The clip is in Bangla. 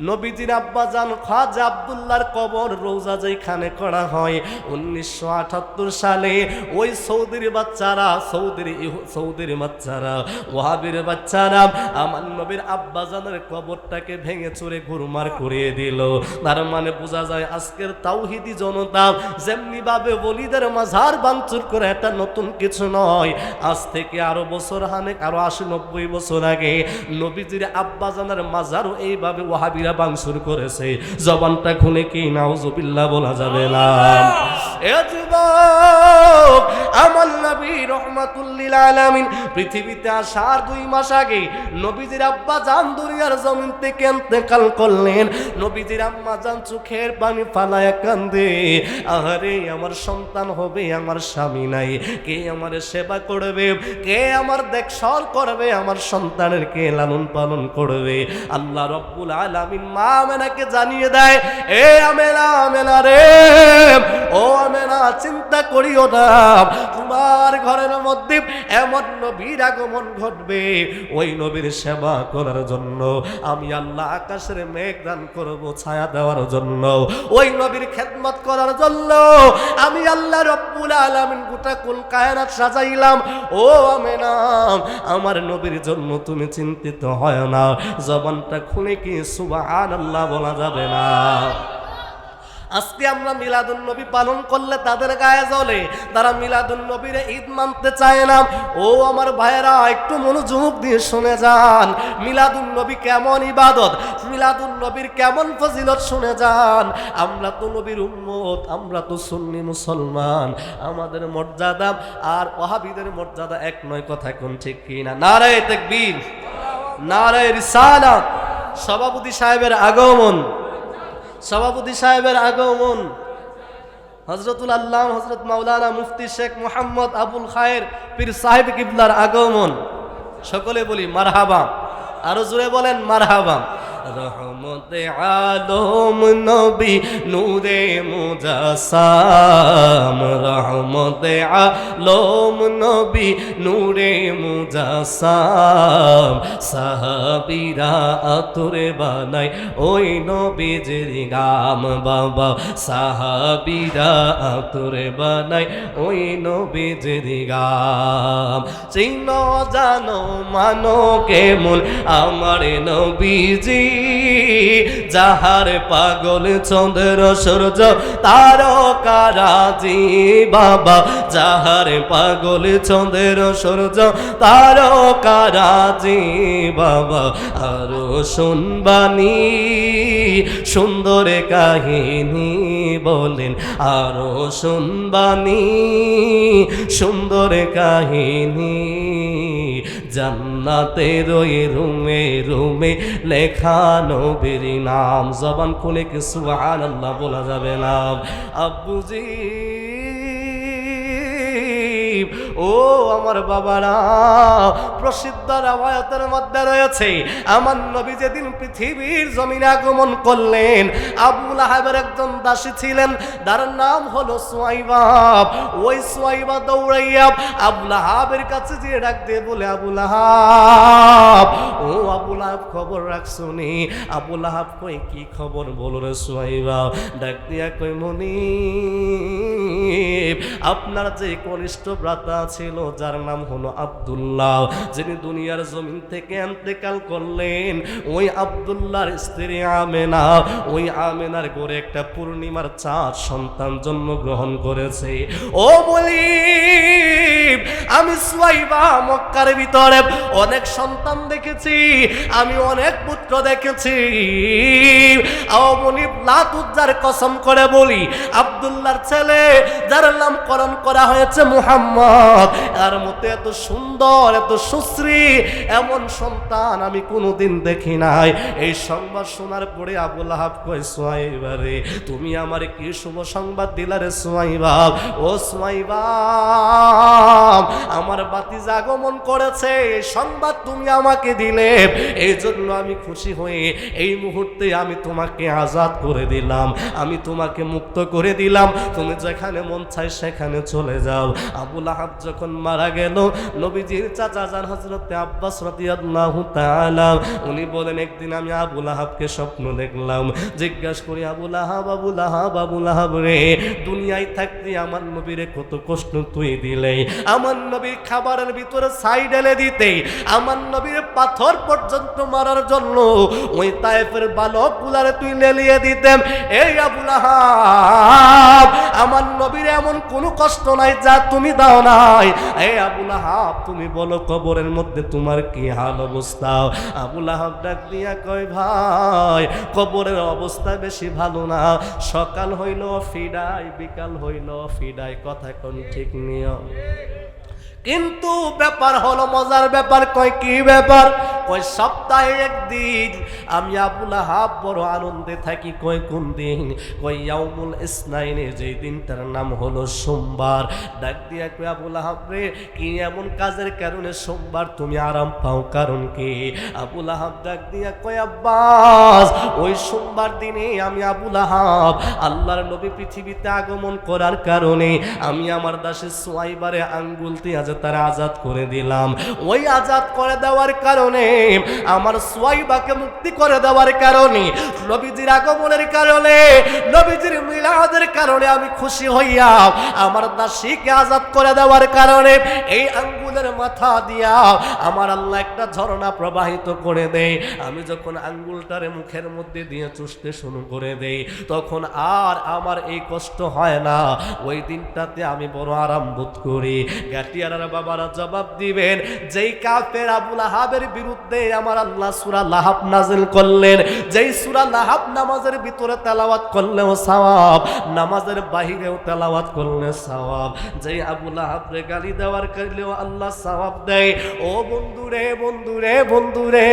নবীজির আব্বা জান খাজা আব্দুল্লাহর কবর রোজা যেখানে করা হয়, উনিশশো আটাত্তর সালে ওই সৌদির বাচ্চারা, সৌদির সৌদির বাচ্চারা ওহাবির বাচ্চারা আমার নবীর আব্বা জানের কবরটাকে ভেঙে চুরে ঘুরমার করিয়ে দিল। তার মানে বোঝা যায় আজকের তাওহিদি জনতা যেমনি ভাবে বলিদের মাঝার বাঞ্চুর করে এটা নতুন কিছু নয়। আজ থেকে আরও বছর হানেক আরও আশি নব্বই বছর আগে নবীজির আব্বা জানার মাজারও এইভাবে ওহাবিরা বাংসুর করেছে। জবানটা খুলে কি নাউজুবিল্লাহ বলা যাবে না। আমার সন্তান হবে, আমার স্বামী নাই। কে আমার সেবা করবে? কে আমার দেখসর করবে? আমার সন্তানের কে লালন পালন করবে? আল্লাহ রব্বুল আলামিন মা আমেনাকে জানিয়ে দেয়, এ আমেনা আমেনা রে, ও আমেনা, চিন্তা করিও না। তোমার ঘরের মধ্যে এমন নবীর আগমন ঘটবে। ওই নবীর সেবা করার জন্য আমি আল্লাহ আকাশের মেঘ দান করব ছায়া দেওয়ার জন্য। ওই নবীর খেদমত করার জন্য আমি আল্লাহ রব্বুল আলামিন গোটা কুল সাজাইলাম। ও আমেনা, আমার নবীর জন্য তুমি চিন্তিত হয় না। জবানটা খুলে কি সুবহানাল্লাহ বলা যাবে না। আজকে আমরা মিলাদুন নবী পালন করলে তাদের গায়ে জ্বলে তারা মিলাদুন নবীর ঈদ মানতে চায় না। ও আমার ভাইয়েরা, একটু মনোযোগ দিয়ে শুনে যান। মিলাদুন নবী কেমন ইবাদত, মিলাদুন নবীর কেমন ফজিলত শুনে যান। আমরা তো নবীর উম্মত, আমরা তো সুন্নি মুসলমান। আমাদের মর্যাদা আর ওহাবিদের মর্যাদা এক নয়, কথা কোন ঠিক কিনা? নারায় তাকবীর, নারায় রিসালাত। সভাপতি সাহেবের আগমন। সভাপতি সাহেবের আগমন। হজরতুল আল্লাহ হজরত মাওলানা মুফতি শেখ মোহাম্মদ আবুল খায়ের পীর সাহেব কিবলার আগমন। সকলে বলি মারহাবাম আরও জুড়ে বলেন মারহাবা। রহমতে আলম নবী, নূরে মুজাসাম। রহমতে আলম নবী, নূরে মুজাসাম। সাহাবিরা আতুরে বানাই ওই নবীজির গাম বাবা। সাহাবিরা আতুরে বানাই ওই নবীজির গাম। চিহ্ন জানো, মানো কেমন? আমার নবীজি যাহার পাগল চন্দ্র সূর্য, তারকারাজি বাবা। যাহার পাগল চন্দ্র সূর্য, তারকারাজি বাবা। আরও শুনবানি সুন্দর কাহিনী বলেন। আরও শুনবানি সুন্দর কাহিনী জান্নাতের ওই রুমে রুমে লেখা নবীর নাম। জবান খুলে কি সুবহানাল্লাহ বলা যাবে না? আব্বুজি ও আমার বাবারা, প্রসিদ্ধ রামায়তের মধ্যে রয়েছে, আমার নবী যেদিন পৃথিবীর জমিনে আগমন করলেন আবুল আহাবের একজন দাসী ছিলেন, তার নাম হলো সোয়াইবাব ওই সোয়াইবা দৌড়াইয়া আবুল আহাবের কাছে যে ডাক দিয়ে বলে আবুল আহাব ও আবুল আহাব খবর রাখছুনি আবুল আহাব কই কি খবর বলো রে সোয়াইবা ডাক দিয়া কই মনি আপনার যে কনিষ্ঠ ভ্রাতা ছিল, যার নাম হলো আব্দুল্লাহ, যিনি দুনিয়ার জমিন থেকে এন্তেকাল করলেন, ওই আব্দুল্লাহর স্ত্রী আমেনা, ওই আমেনার ঘরে একটা পূর্ণিমার চাঁদ সন্তান জন্মগ্রহণ করেছে। ও বলি আমি সুয়াইবা মক্কার ভিতরে অনেক সন্তান দেখেছি, আমি অনেক পুত্র দেখেছি। লাতুজ্জার কসম করে বলি, আব্দুল্লাহর ছেলে যার নামকরণ করা হয়েছে মুহাম্মদ আর মতো এত সুন্দর, এত সুশ্রী, এমন সন্তান আমি কোনোদিন দেখি নাই। এই সংবাদ শোনার পরে আবুল আহাব কয় সোয়াইবা রে, তুমি আমার কি শুভ সংবাদ দিলা রে সোয়াইবা ও সোয়াইবা আমার বাতিজ আগমন করেছে সংবাদ তুমি আমাকে দিলে। এই জন্য আমি খুশি হয়ে এই মুহূর্তে আমি তোমাকে আজাদ করে দিলাম, আমি তোমাকে মুক্ত করে দিলাম। তুমি যেখানে মন চাই সেখানে চলে যাও। আবুল আহাব যখন মারা গেল, নবীজির চাচা যান হজরতে আব্বাস রাদিয়াল্লাহু তাআলা, উনি বলেন, একদিন আমি আবুল আহাবকে স্বপ্ন দেখলাম। জিজ্ঞাসা করি আবুল আহাব আবুল আহাব আবুল আহাব রে, দুনিয়ায় থাকতে আমার নবীরে কত কষ্ট তুই দিলে আমার নবীর খাবারের ভিতরে সাইড এলে দিতে। আমার নবীর পাথর পর্যন্ত মারার জন্য ওই তায়েফের বালক গুলারে তুই লেলিয়ে দিতেন এই আবুল আমার নবীর এমন কোনো কষ্ট নাই যা তুমি দাও নাই। এই আবুল আহাব, তুমি বলো কবরের মধ্যে তোমার কি হাল অবস্থা? আবুল আহাব ডাক দিয়া কয়, ভাই, কবরের অবস্থা বেশি ভালো না। সকাল হইল, ফিডাই, বিকাল হইল, ফিডাই, কথা কোন ঠিক নিয়ম? কিন্তু ব্যাপার হলো মজার ব্যাপার কয় কি ব্যাপার? কয় সপ্তাহে একদিন আমি আবুল আহাব বড় আনন্দে থাকি। কয় কোন দিন? কয় ইয়াউমুল ইসনাইনে, যেই দিনটার নাম হলো সোমবার। ডাক দিয়া কয়, আবুল আহাব রে, কি এমন কাজের কারণে সোমবার তুমি আরাম পাও? কারণ কি? আবুল আহাব ডাক দিয়া কয়, আব্বাস, ওই সোমবার দিনে আমি আবুল আহাব আল্লাহর নবী পৃথিবীতে আগমন করার কারণে আমি আমার দাসে সোয়াইবারে আঙ্গুল দিয়ে আজ তারা আজাদ করে দিলাম। ওই আজাদ করে দেওয়ার কারণে আমার সোয়াইবাকে মুক্তি করে দেওয়ার কারণে, নবীজির আগমনের কারণে, নবীজির মিলাদের কারণে আমি খুশি হইয়া আমার দাসীকে আজাদ করে দেওয়ার কারণে এই আঙ্গুলের মাথা দিয়া আমার আল্লাহ একটা ঝর্ণা প্রবাহিত করে দেয়। আমি যখন আঙ্গুলটারে মুখের মধ্যে দিয়ে চুষতে শুরু করে দেই, তখন আর আমার এই কষ্ট হয় না। ওই দিনটাতে আমি বড় আরাম বোধ করি। গাটিয়ারার বাবারা জবাব দিবেন, যেই কাফের আবুল আহাবের বিরুদ্ধে আমার আল্লাহ সুরা লাহাব নাজিল করলেন। যেই সুরা লাহাব নামাজের ভিতরে তেলাওয়াত করলেও সওয়াব, নামাজের বাহিরেও তেলাওয়াত করলে সওয়াব। যেই আবু লাহাবরে গালি দেওয়ার করলেও আল্লাহ সওয়াব দেয়। ও বন্ধুরে বন্ধুরে বন্ধুরে